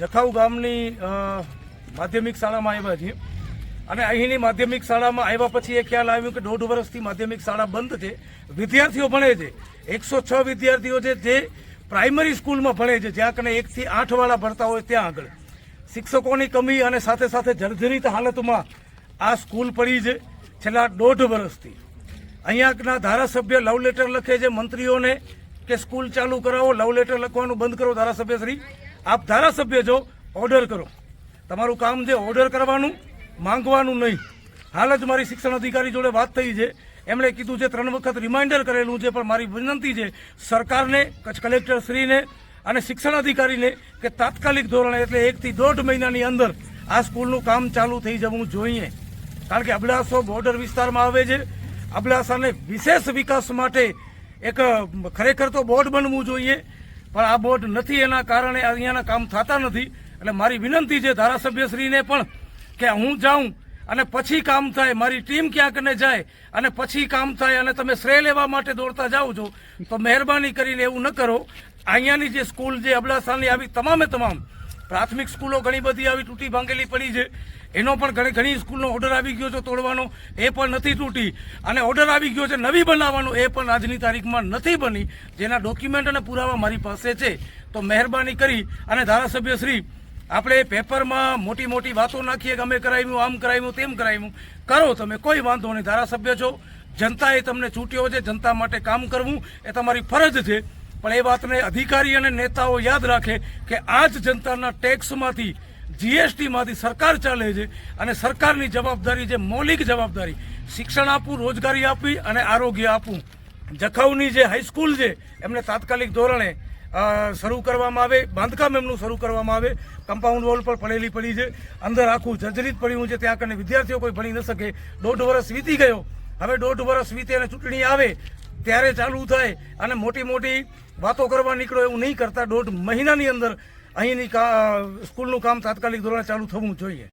જખાઉ ગામની માધ્યમિક શાળામાં આવ્યા છીએ. અને અહીંની માધ્યમિક શાળામાં આવ્યા પછી એ ખ્યાલ આવ્યો કે દોઢ વર્ષથી માધ્યમિક શાળા બંધ છે. વિદ્યાર્થીઓ ભણે છે. એકસો છ વિદ્યાર્થીઓ છે જે પ્રાઇમરી સ્કૂલમાં ભણે છે. જ્યાં કને એકથી આઠ વાળા ભણતા હોય ત્યાં આગળ. શિક્ષકોની કમી અને સાથે સાથે જર્જરિત હાલતમાં આ સ્કૂલ પડી છે છેલ્લા દોઢ વર્ષથી. અહીંયાના ધારાસભ્ય લવ લેટર લખે છે. મંત્રીઓને કે સ્કૂલ ચાલુ કરાવો, લવ લેટર લખવાનું બંધ કરો ધારાસભ્ય શ્રી. આપ ધારાસભ્ય જો ઓર્ડર કરો. તમારું કામ છે ઓર્ડર કરવાનું, માંગવાનું નહીં. હાલ જ મારી શિક્ષણ અધિકારી જોડે વાત થઈ છે. એમણે કીધું છે, ત્રણ વખત રિમાઇન્ડર કરેલું છે, પણ મારી વિનંતી છે, સરકારને, કચ્છ કલેક્ટર શ્રીને અને શિક્ષણ અધિકારીને કે તાત્કાલિક ધોરણે, એટલે એકથી દોઢ મહિનાની અંદર આ સ્કૂલનું કામ ચાલુ થઈ જવું જોઈએ. કારણ કે અબડાસો બોર્ડર વિસ્તારમાં આવે છે. અબડાસાને વિશેષ વિકાસ માટે એક ખરેખર તો બોર્ડ બનવું જોઈએ. પણ આ બોર્ડ નથી, એના કારણે અહીંયાના કામ થતા નથી. એટલે મારી વિનંતી છે ધારાસભ્યશ્રીને પણ કે હું જાઉં અને પછી કામ થાય, મારી ટીમ ક્યાંકને જાય અને પછી કામ થાય અને તમે શ્રેય લેવા માટે દોડતા જાઓ છો, તો મહેરબાની કરીને એવું ન કરો. અહીંયાની જે સ્કૂલ, જે અબડાસાની આવી તમામે તમામ પ્રાથમિક સ્કૂલો ઘણી બધી આવી તૂટી ભાંગેલી પડી છે. એનો પણ ઘણી ઘણી સ્કૂલનો ઓર્ડર આવી ગયો છે તોડવાનો. એ પણ નથી તૂટી. અને ઓર્ડર આવી ગયો છે નવી બનાવવાનો. એ પણ આજની તારીખમાં નથી બની. જેના ડોક્યુમેન્ટ અને પુરાવા મારી પાસે છે. તો મહેરબાની કરી અને ધારાસભ્ય શ્રી, આપણે પેપરમાં મોટી મોટી વાતો નાખીએ કે અમે કરાવ્યું, આમ કરાવ્યું, તેમ કરાવ્યું. કરો તમે, કોઈ વાંધો નહીં. ધારાસભ્ય છો. જનતાએ તમને ચૂંટ્યો છે. જનતા માટે કામ કરવું એ તમારી ફરજ છે. પણ એ વાતને અધિકારી અને નેતાઓ યાદ રાખે કે આ જ જનતાના ટેક્સમાંથી, જીએસટીમાંથી સરકાર ચાલે છે અને સરકારની જવાબદારી છે મૌલિક જવાબદારી, શિક્ષણ આપવું રોજગારી આપવી અને આરોગ્ય આપવું જખાઉની જે હાઈસ્કૂલ છે, એમને તાત્કાલિક ધોરણે શરૂ કરવામાં આવે, બાંધકામ એમનું શરૂ કરવામાં આવે. કમ્પાઉન્ડ વોલ પર પડેલી પડી છે, અંદર આખું જર્જરિત પડ્યું છે, ત્યાં કને વિદ્યાર્થીઓ કોઈ ભણી ન શકે. દોઢ વર્ષ વીતી ગયો. હવે દોઢ વર્ષ વીતે અને ચૂંટણી આવે ત્યારે ચાલુ થાય અને મોટી મોટી વાતો કરવા નીકળો એવું નહીં કરતા દોઢ મહિનાની અંદર અહીંની કા- સ્કૂલનું કામ તાત્કાલિક ધોરણે ચાલુ થવું જોઈએ.